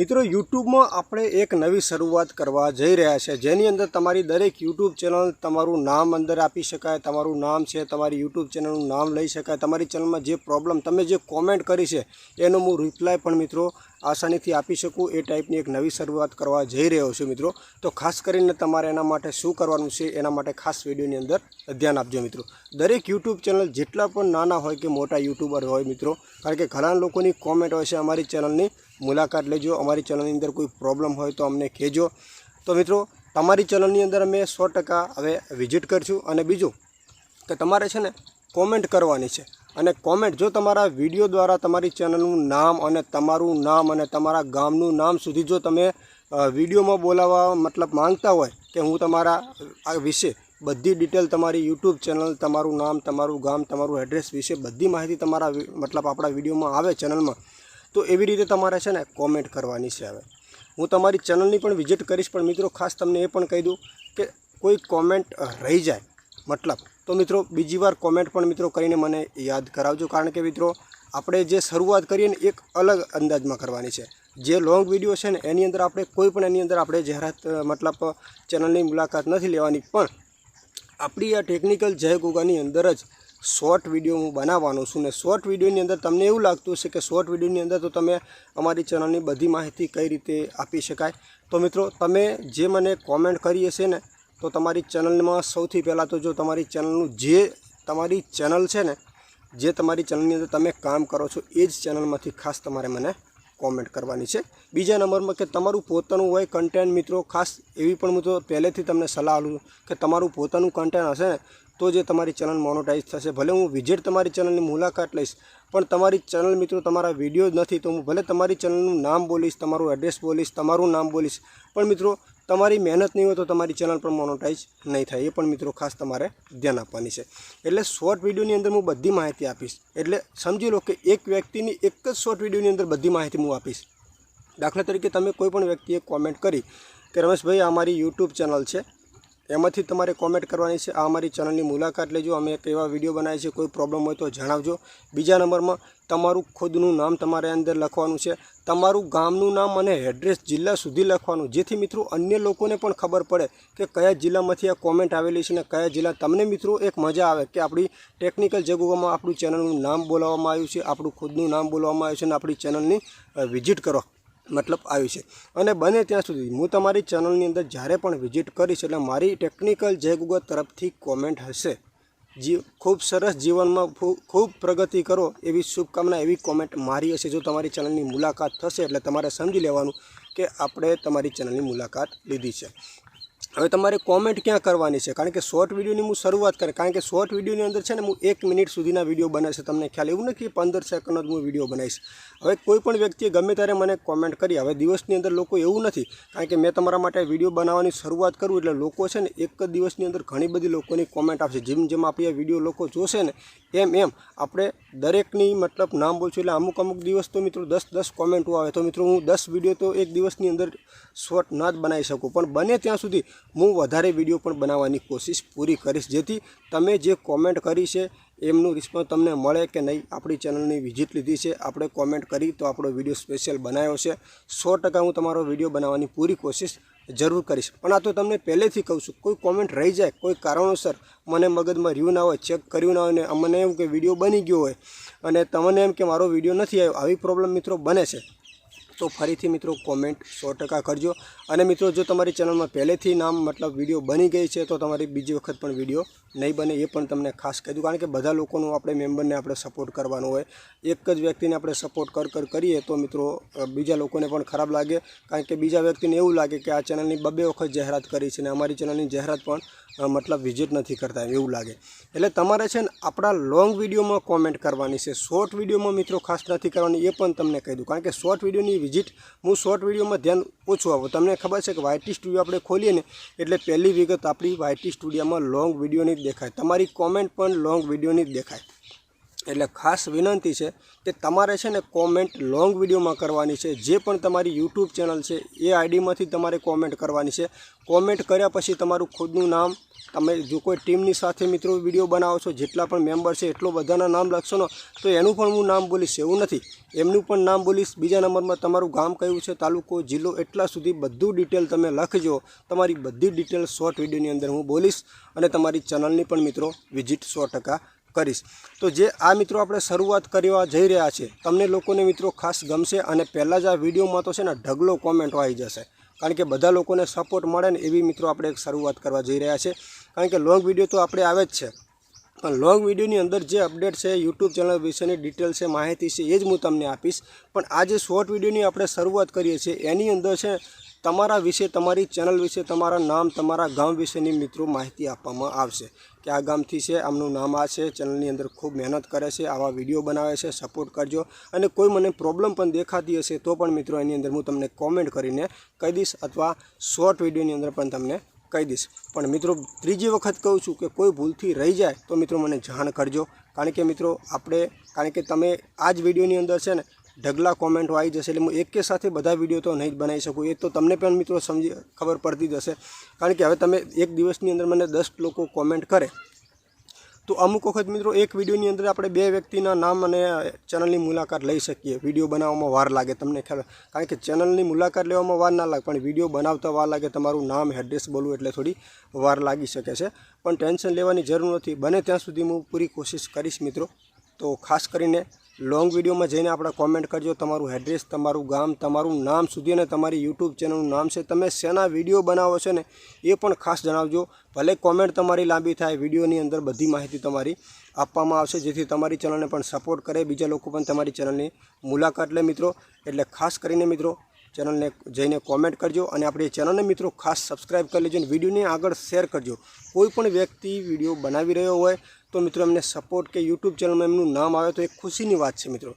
મિત્રો, યુટ્યુબમાં આપણે એક નવી શરૂઆત કરવા જઈ રહ્યા છે. જેની અંદર તમારી દરેક યુટ્યુબ ચેનલ તમારું નામ અંદર આપી શકાય, તમારું નામ છે, તમારી યુટ્યુબ ચેનલનું નામ લઈ શકાય, તમારી ચેનલમાં જે પ્રોબ્લેમ તમે જે કોમેન્ટ કરી છે, એનો હું રિપ્લાય પણ મિત્રો આસાનીથી આપી શકું એ ટાઈપની એક નવી શરૂઆત કરવા જઈ રહ્યો છું મિત્રો. તો ખાસ કરીને તમારે એના માટે શું કરવાનું છે એના માટે ખાસ વિડીયોની અંદર ધ્યાન આપજો મિત્રો. દરેક યુટ્યુબ ચેનલ જેટલા પણ નાના હોય કે મોટા યુટ્યુબર હોય મિત્રો, કારણ કે ઘણા લોકોની કોમેન્ટ હોય છે અમારી ચેનલની, મુલાકાત લેજો. અમારી ચેનલની અંદર કોઈ પ્રોબ્લેમ હોય તો અમને કહેજો. તો મિત્રો, તમારી ચેનલની અંદર અમે સો ટકા હવે વિઝિટ કરીશું. અને બીજું, કે તમારે છે ને કોમેન્ટ કરવાની છે. અને કોમેન્ટ જો તમારા વીડિયો દ્વારા તમારી ચેનલનું નામ અને તમારું નામ અને તમારા ગામનું નામ સુધી જો તમે વિડીયોમાં બોલાવવા મતલબ માંગતા હોય કે હું તમારા, આ વિશે બધી ડિટેલ તમારી યુટ્યુબ ચેનલ તમારું નામ, તમારું ગામ, તમારું એડ્રેસ વિશે બધી માહિતી તમારા મતલબ આપણા વિડીયોમાં આવે ચેનલમાં તો એવી રીતે તમારે છે ને કોમેન્ટ કરવાની છે હવે. હું તમારી ચેનલની પણ વિઝિટ કરીશ, પણ મિત્રો ખાસ તમને એ પણ કહી દઉં કે કોઈ કોમેન્ટ રહી જાય, મતલબ તો મિત્રો, બીજી વાર કોમેન્ટ પણ મિત્રો કરીને મને યાદ કરાવજો. કારણ કે મિત્રો, આપણે જે શરૂઆત કરીએ ને, એક અલગ અંદાજમાં કરવાની છે. જે લોંગ વીડિયો છે ને, એની અંદર આપણે કોઈ પણ એની અંદર આપણે જાહેરાત, મતલબ ચેનલની મુલાકાત નથી લેવાની. પણ આપણી આ ટેકનિકલ જય ગોગાની અંદર જ શોર્ટ વીડિયો હું બનાવવાનો છું ને શોર્ટ વિડીયોની અંદર તમને એવું લાગતું હશે કે શોર્ટ વિડીયોની અંદર તો તમે અમારી ચેનલની બધી માહિતી કઈ રીતે આપી શકાય? તો મિત્રો, તમે જે મને કોમેન્ટ કરી હશે ને તો તમારી ચેનલમાં સૌથી પહેલાં તો જો તમારી ચેનલનું જે તમારી ચેનલ છે ને, જે તમારી ચેનલની અંદર તમે કામ કરો છો, એ જ ચેનલમાંથી ખાસ તમારે મને કોમેન્ટ કરવાની છે. બીજા નંબરમાં કે તમારું પોતાનું હોય કન્ટેન્ટ મિત્રો, ખાસ એવી પણ તો પહેલેથી તમને સલાહ આપું કે તમારું પોતાનું કન્ટેન્ટ હશે ને, તો જે તમારી ચેનલ મોનોટાઈઝ થશે. ભલે હું વિઝિટ તમારી ચેનલની મુલાકાત લઈશ, પણ તમારી ચેનલ મિત્રો તમારા વીડિયો નથી, તો હું ભલે તમારી ચેનલનું નામ બોલીશ, તમારું એડ્રેસ બોલીશ, તમારું નામ બોલીશ, પણ મિત્રો તમારી મહેનત નહીં હોય તો તમારી ચેનલ પણ મોનોટાઈઝ નહીં થાય. એ પણ મિત્રો ખાસ તમારે ધ્યાન આપવાની છે. એટલે શોર્ટ વિડીયોની અંદર હું બધી માહિતી આપીશ. એટલે સમજી લો કે એક વ્યક્તિની એક જ શોર્ટ વિડીયોની અંદર બધી માહિતી હું આપીશ. દાખલા તરીકે તમે કોઈ પણ વ્યક્તિએ કોમેન્ટ કરી કે રમેશભાઈ અમારી યુટ્યુબ ચેનલ છે. એમાંથી તમારે કોમેન્ટ કરવાની છે. આ અમારી ચેનલની મુલાકાત લેજો. અમે એક એવા વીડિયો બનાવીએ છીએ. કોઈ પ્રોબ્લેમ હોય તો જણાવજો. બીજા નંબરમાં તમારું ખુદનું નામ તમારે અંદર લખવાનું છે. તમારું ગામનું નામ અને એડ્રેસ જિલ્લા સુધી લખવાનું. જેથી મિત્રો અન્ય લોકોને પણ ખબર પડે કે કયા જિલ્લામાંથી આ કોમેન્ટ આવેલી છે અને કયા જિલ્લા. તમને મિત્રો એક મજા આવે કે આપણી ટેકનિકલ જગોમાં આપણું ચેનલનું નામ બોલાવવામાં આવ્યું છે. આપણું ખુદનું નામ બોલવામાં આવ્યું છે અને આપણી ચેનલની વિઝિટ કરો. મતલબ આવી છે. અને બને ત્યાં સુધી, હું તમારી ચેનલની અંદર જ્યારે પણ વિઝિટ કરીશ, એટલે મારી ટેકનિકલ જય ગુગલ તરફથી કોમેન્ટ હશે. જી, ખૂબ સરસ જીવનમાં ખૂબ પ્રગતિ કરો એવી શુભકામના, એવી કોમેન્ટ મારી હશે. જો તમારી ચેનલની મુલાકાત થશે, એટલે તમારે સમજી લેવાનું કે આપણે તમારી ચેનલની મુલાકાત લીધી છે. હવે તમારે કોમેન્ટ ક્યાં કરવાની છે? કારણ કે શોર્ટ વિડીયોની હું શરૂઆત કરે, કારણ કે શોર્ટ વિડીયોની અંદર છે ને, હું એક મિનિટ સુધીના વીડિયો બનાવશે તમને ખ્યાલ એવું નથી પંદર સેકન્ડનો જ હું વીડિયો બનાવીશ. હવે કોઈ પણ વ્યક્તિએ ગમે ત્યારે મને કોમેન્ટ કરી, હવે દિવસની અંદર લોકો એવું નથી, કારણ કે મેં તમારા માટે વીડિયો બનાવવાની શરૂઆત કરું એટલે લોકો છે ને, એક જ દિવસની અંદર ઘણી બધી લોકોની કોમેન્ટ આપશે. જેમ જેમ આપણી વીડિયો લોકો જોશે ને, એમ એમ. આપણે દરેકની મતલબ નામ બોલશું એટલે અમુક અમુક દિવસ તો મિત્રો દસ દસ કોમેન્ટો આવે. તો મિત્રો હું દસ વીડિયો તો એક દિવસની અંદર શોર્ટ ના જ બનાવી શકું. પણ બને ત્યાં સુધી હું વધારે વીડિયો પણ બનાવવાની કોશિશ પૂરી કરીશ. જેથી તમે જે કોમેન્ટ કરી છે એમનું રિસ્પોન્સ તમને મળે કે નહીં, આપણી ચેનલની વિઝિટ લીધી છે, આપણે કોમેન્ટ કરી તો આપણો વીડિયો સ્પેશિયલ બનાવ્યો છે. સો ટકા હું તમારો વીડિયો બનાવવાની પૂરી કોશિશ જરૂર કરીશ. પણ આ તો તમને પહેલેથી કહું છું, કોઈ કોમેન્ટ રહી જાય, કોઈ કારણોસર મને મગજમાં રહ્યું ના હોય ચેક કર્યું ના હોય ને મને એવું કે વીડિયો બની ગયો હોય અને તમને એમ કે મારો વીડિયો નથી આવ્યો, આવી પ્રોબ્લેમ મિત્રો બને છે. તો ફરીથી મિત્રો કોમેન્ટ સો ટકા કરજો. અને મિત્રો, જો તમારી ચેનલમાં પહેલેથી નામ મતલબ વીડિયો બની ગઈ છે, તો તમારી બીજી વખત પણ વીડિયો નહીં બને એ પણ તમને ખાસ કહી દઉં. કારણ કે બધા લોકોનું આપણે મેમ્બરને આપણે સપોર્ટ કરવાનો હોય. એક જ વ્યક્તિને આપણે સપોર્ટ કર કર કરીએ તો મિત્રો બીજા લોકોને પણ ખરાબ લાગે. કારણ કે બીજા વ્યક્તિને એવું લાગે કે આ ચેનલની બબે વખત જાહેરાત કરી છે ને અમારી ચેનલની જાહેરાત પણ મતલબ વિઝિટ નથી કરતા એવું લાગે. એટલે તમારે છે ને આપણા લોંગ વિડીયોમાં કોમેન્ટ કરવાની છે. શોર્ટ વિડીયોમાં મિત્રો ખાસ નથી કરવાની, એ પણ તમને કહી દઉં. કારણ કે શોર્ટ વિડીયોની વિઝિટ હું શોર્ટ વિડીયોમાં ધ્યાન ઓછું આપું. તમને ખબર છે કે વાયટી સ્ટુડિયો આપણે ખોલીએ ને, એટલે પહેલી વિગત આપણી વાયટી સ્ટુડિયોમાં લોંગ વિડીયોની જ દેખાય. તમારી કોમેન્ટ પણ લોંગ વિડીયોની જ દેખાય. એટલે ખાસ વિનંતી છે કે તમારે છે ને કોમેન્ટ લોંગ વિડીયોમાં કરવાની છે. જે પણ તમારી યુટ્યુબ ચેનલ છે, એ આઈડીમાંથી તમારે કોમેન્ટ કરવાની છે. કોમેન્ટ કર્યા પછી તમારું ખુદનું નામ, તમે જો કોઈ ટીમની સાથે મિત્રો વીડિયો બનાવો છો, જેટલા પણ મેમ્બર છે, એટલો બધાના નામ લખશો ને, તો એનું પણ હું નામ બોલીશ, એવું નથી. એમનું પણ નામ બોલીશ. બીજા નંબરમાં તમારું ગામ કયું છે, તાલુકો, જિલ્લો, એટલા સુધી બધું ડિટેલ તમે લખજો. તમારી બધી ડિટેલ શોર્ટ વિડીયોની અંદર હું બોલીશ અને તમારી ચેનલની પણ મિત્રો વિઝિટ સો ટકા કરીશ. તો જે આ મિત્રો આપણે શરૂઆત કરવા જઈ રહ્યા છે, તમને લોકોને મિત્રો ખાસ ગમશે અને પહેલાં જ આ વિડીયોમાં તો છે ને ઢગલો કોમેન્ટો આવી જશે. કારણ કે બધા લોકોને સપોર્ટ મળે ને એવી મિત્રો આપણે એક શરૂઆત કરવા જઈ રહ્યા છે. કારણ કે લોંગ વીડિયો તો આપણે આવે જ છે. પણ લોંગ વિડીયોની અંદર જે અપડેટ છે યુટ્યુબ ચેનલ વિશેની ડિટેલ છે, માહિતી છે, એ જ હું તમને આપીશ. પણ આ જે શોર્ટ વિડીયોની આપણે શરૂઆત કરીએ છીએ, એની અંદર છે તમારા વિશે, તમારી ચેનલ વિશે, તમારા નામ, તમારા ગામ વિશેની મિત્રો માહિતી આપવામાં આવશે. કે આ ગામથી છે, આમનું નામ આ છે, ચેનલની અંદર ખૂબ મહેનત કરે છે, આવા વીડિયો બનાવે છે સપોર્ટ કરજો. અને કોઈ મને પ્રોબ્લેમ પણ દેખાતી હશે, તો પણ મિત્રો એની અંદર હું તમને કોમેન્ટ કરીને કહી દઈશ અથવા શોર્ટ વિડીયોની અંદર પણ તમને કહી દઈશ. પણ મિત્રો, ત્રીજી વખત કહું છું કે કોઈ ભૂલથી રહી જાય, તો મિત્રો મને જાણ કરજો. કારણ કે મિત્રો, આપણે, કારણ કે તમે આ જ વિડીયોની અંદર છે ને ઢગલા કોમેન્ટો આવી જશે એટલે હું એકે સાથે બધા વીડિયો તો નહીં જ બનાવી શકું. એ તો તમને પણ મિત્રો સમજી ખબર પડતી જ હશે. કારણ કે હવે તમે એક દિવસની અંદર મને દસ લોકો કોમેન્ટ કરે. તો અમુક વખત મિત્રો એક વિડીયોની અંદર આપણે બે વ્યક્તિના નામ અને ચેનલની મુલાકાત લઈ શકીએ. વીડિયો બનાવવામાં વાર લાગે તમને ખ્યાલ કારણ કે ચેનલની મુલાકાત લેવામાં વાર ના લાગે, પણ વીડિયો બનાવતા વાર લાગે, તમારું નામ એડ્રેસ બોલવું એટલે થોડી વાર લાગી શકે છે. પણ ટેન્શન લેવાની જરૂર નથી. બને ત્યાં સુધી હું પૂરી કોશિશ કરીશ મિત્રો. તો ખાસ કરીને લોંગ વિડીયોમાં જઈને આપણે કોમેન્ટ કરજો. તમારું એડ્રેસ તમારું ગામ, તમારું નામ સુધી અને તમારી યુટ્યુબ ચેનલનું નામ છે. તમે શેના વીડિયો બનાવો છો ને, એ પણ ખાસ જણાવજો. ભલે કોમેન્ટ તમારી લાંબી થાય વિડીયોની અંદર બધી માહિતી તમારી આપવામાં આવશે. જેથી તમારી ચેનલને પણ સપોર્ટ કરે. બીજા લોકો પણ તમારી ચેનલની મુલાકાત લે મિત્રો. એટલે ખાસ કરીને મિત્રો ચેનલને જઈને કોમેન્ટ કરજો અને આપણી ચેનલને મિત્રો ખાસ સબસ્ક્રાઇબ કરી લેજો અને વિડીયોને આગળ શેર કરજો. કોઈ પણ વ્યક્તિ વીડિયો બનાવી રહ્યો હોય તો મિત્રો એમને સપોર્ટ કે યુટ્યુબ ચેનલમાં એમનું નામ આવે તો એ ખુશીની વાત છે મિત્રો.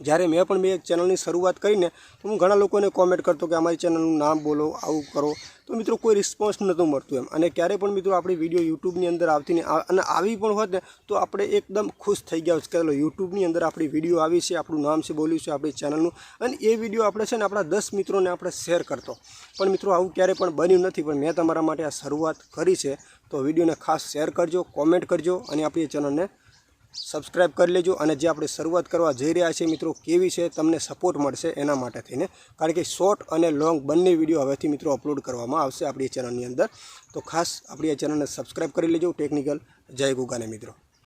જ્યારે મેં પણ મેં એક ચેનલની શરૂઆત કરીને તો હું ઘણા લોકોને કોમેન્ટ કરતો કે અમારી ચેનલનું નામ બોલો, આવું કરો. તો મિત્રો કોઈ રિસ્પોન્સ નહોતું મળતું એમ. અને ક્યારે પણ મિત્રો આપણી વીડિયો યુટ્યુબની અંદર આવતી નહીં અને આવી પણ હોત ને તો આપણે એકદમ ખુશ થઈ ગયા હોત કે ચલો યુટ્યુબની અંદર આપણી વીડિયો આવી છે, આપણું નામ છે, બોલ્યું છે, આપણી ચેનલનું. અને એ વીડિયો આપણે છે ને આપણા દસ મિત્રોને આપણે શેર કરતો. પણ મિત્રો આવું ક્યારે પણ બન્યું નથી, પણ મેં તમારા માટે આ શરૂઆત કરી છે. તો વિડીયોને ખાસ શેર કરજો કોમેન્ટ કરજો અને આપણી ચેનલને સબસ્ક્રાઇબ કરી લેજો અને જે આપણે શરૂઆત કરવા જઈ રહ્યા છીએ મિત્રો, કેવી છે, તમને સપોર્ટ મળશે એના માટે થઈને. કારણ કે શોર્ટ અને લોંગ બંને વીડિયો હવેથી મિત્રો અપલોડ કરવામાં આવશે આપણી ચેનલની અંદર. તો ખાસ આપણી આ ચેનલને સબસ્ક્રાઇબ કરી લેજો. ટેકનિકલ જય ગુગાને મિત્રો.